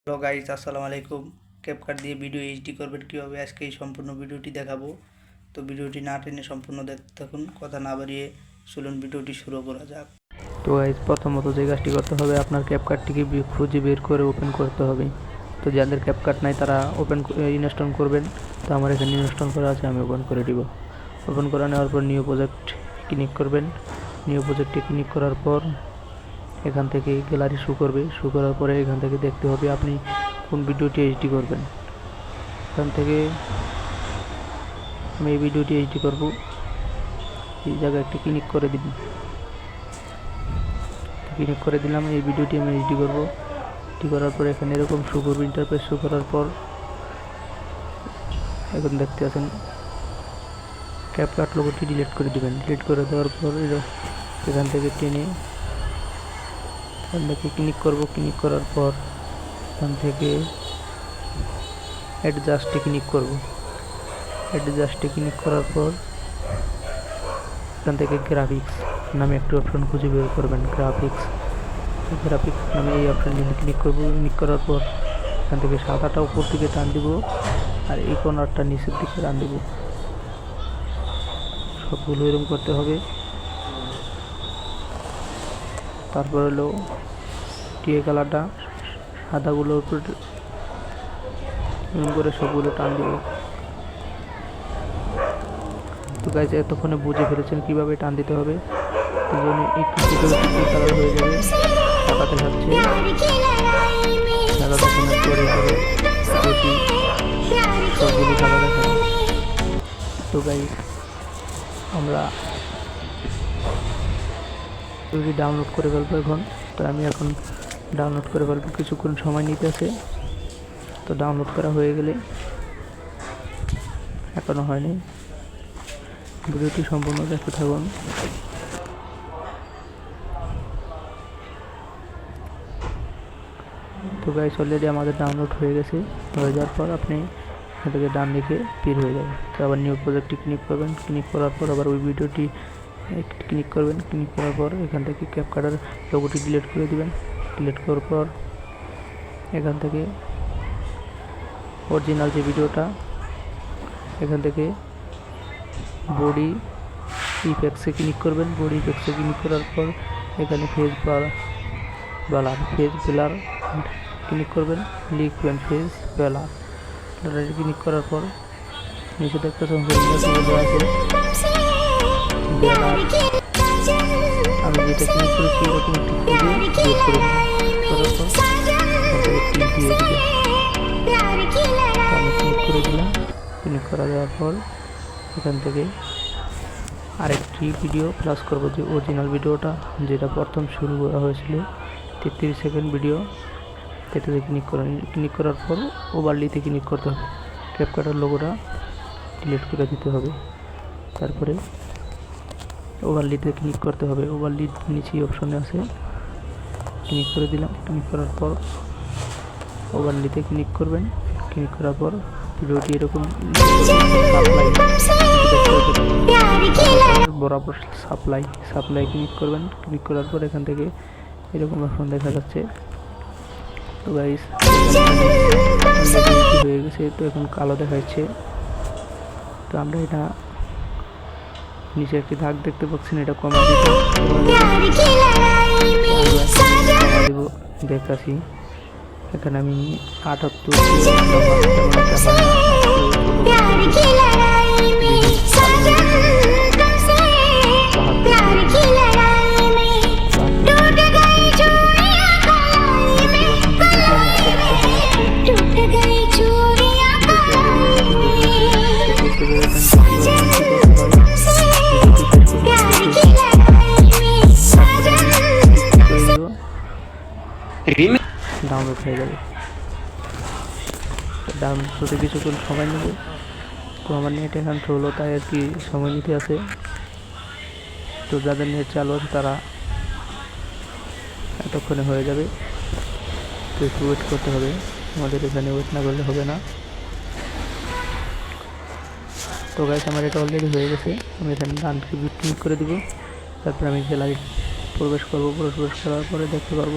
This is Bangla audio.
হ্যালো গাইজ আসসালামু আলাইকুম। ক্যাপকাট দিয়ে ভিডিও এইচডি করবেন কীভাবে? আজকে এই সম্পূর্ণ ভিডিওটি দেখাবো। তো ভিডিওটি না টেনে সম্পূর্ণ দেখতে থাকুন কথা না বাড়িয়ে চলুন ভিডিওটি শুরু করা যাক। তো গাইজ প্রথমত যে কাজটি করতে হবে, আপনার ক্যাপকার্ডটিকে খুঁজে বের করে ওপেন করতে হবে। তো যাদের ক্যাপকার্ড নাই, তারা ওপেন ইনস্টল করবেন। তো আমার এখানে ইনস্টল করা আছে, আমি ওপেন করে দিব। ওপেন করে নেওয়ার পর নিউ প্রজেক্ট ক্লিক করবেন। নিউ প্রজেক্টে ক্লিক করার পর এখান থেকে গ্যালারি শু করবে। শু করার পরে এখান থেকে দেখতে হবে আপনি কোন ভিডিওটি এইচডি করবেন। এখান থেকে আমি এই ভিডিওটি এইচডি করব। এই জায়গায় একটি ক্লিক করে দিন। ক্লিক করে দিলাম, এই ভিডিওটি আমি এইচডি করব। এডি করার পর এখানে এরকম শু করব ইন্টারফেস শু করার পর এখন দেখতে আছেন ক্যাপকাট লোগোটি ডিলিট করে দিবেন। ডিলিট করে দেওয়ার পর এখান থেকে টেনে থেকে ক্লিক করব? ক্লিক করার পর এখান থেকে অ্যাডজাস্টে ক্লিক করব। অ্যাডজাস্টে ক্লিক করার পর এখান থেকে গ্রাফিক্স নামে একটি অপশন খুঁজে বের করবেন গ্রাফিক্স গ্রাফিক্স নামে এই অপশানটি ক্লিক করব। ক্লিক করার পর এখান থেকে সাদাটা উপর দিকে টান দিব আর এই কর্নারটা নিচের দিকে টান দিব। সবগুলো এরকম করতে হবে। তারপর হলো টিয়ে কালারটা সাদাগুলোর উপর এরকম করে সবগুলো টান দিব। তো গাইজ এতক্ষণে বুঝে ফেলেছেন কীভাবে টান দিতে হবে। তো জন্য একটু কালার হয়ে যাবে সাদাতে থাকছে তো গাইজ আমরা যদি ডাউনলোড করে ফেলব এখন। তো আমি এখন ডাউনলোড করে ফেলব। কিছুক্ষণ সময় নিতে আছে। তো ডাউনলোড করা হয়ে গেলে এখনও হয়নি। ভিডিওটি সম্পূর্ণ দেখতে থাকুন। তো গাইস অলরেডি আমাদের ডাউনলোড হয়ে গেছে। হয়ে যাওয়ার পর আপনি থেকে ডান দিকে পির হয়ে যাবে তো আবার নিউ প্রজেক্টটি ক্লিক করবেন। ক্লিক করার পর আবার ওই ভিডিওটি ক্লিক করবেন ক্লিক করার পর এখান থেকে ক্যাপকাটার লোগোটি ডিলিট করে দিবেন। ডিলিট করার পর এখান থেকে অরিজিনাল যে ভিডিওটা, এখান থেকে বডি ইফেক্টসে ক্লিক করবেন। বডি ইফেক্টসে ক্লিক করার পর এখানে face blur face blur click করবেন। লিখবেন ফেজ ব্লার ক্লিক করার পর নিচে দেখতে আমি যেটা ক্লিক করেছি এরকম একটি খুঁজে করে। করার পর দিয়ে তো আমি ক্লিক করে দিলাম ক্লিক করা যাওয়ার পর এখান থেকে আরেকটি ভিডিও প্লাস করব যে অরিজিনাল ভিডিওটা যেটা প্রথম শুরু করা হয়েছিল। তেত্রিশ সেকেন্ড ভিডিও এটাতে ক্লিক করে ক্লিক করার পর ওভারলিতে ক্লিক করতে হবে। ক্যাপকাটার লোগোটা ডিলিট করে দিতে হবে। তারপরে ওভারলিতে ক্লিক করতে হবে। ওভারলি নিচেই অপশনে আছে। ক্লিক করে দিলাম। ক্লিক করার পর ওভার ওভারলিতে ক্লিক করবেন। ক্লিক করার পর ভিডিওটি এরকম বরাবর সাপ্লাই সাপ্লাই ক্লিক করবেন। ক্লিক করার পর এখান থেকে এরকম অপশন দেখা যাচ্ছে। তো গাইস হয়ে গেছে। তো এখন কালো দেখাচ্ছে। তো আমরা এটা নিচে একটি দাগ দেখতে পাচ্ছেন এটা কমে কমা এখানে আমি আটাত্তর ডাউনলোড হয়ে যাবে ডাউনলোড কিছুক্ষণ সময় নেবে। তো আমার নেট এখন চলো তাই আর কি সময় নিতে আছে। তো যাদের নেট চালু আছে, তারা এতক্ষণে হয়ে যাবে। তো একটু ওয়েট করতে হবে। আমাদের এখানে ওয়েট না করলে হবে না। তো গাইস আমার এটা অলরেডি হয়ে গেছে। আমি এখানে ডান ক্লিক করে দেবো। তারপর আমি গ্যালারি প্রবেশ করব, প্রবেশ করার পরে দেখতে পারব।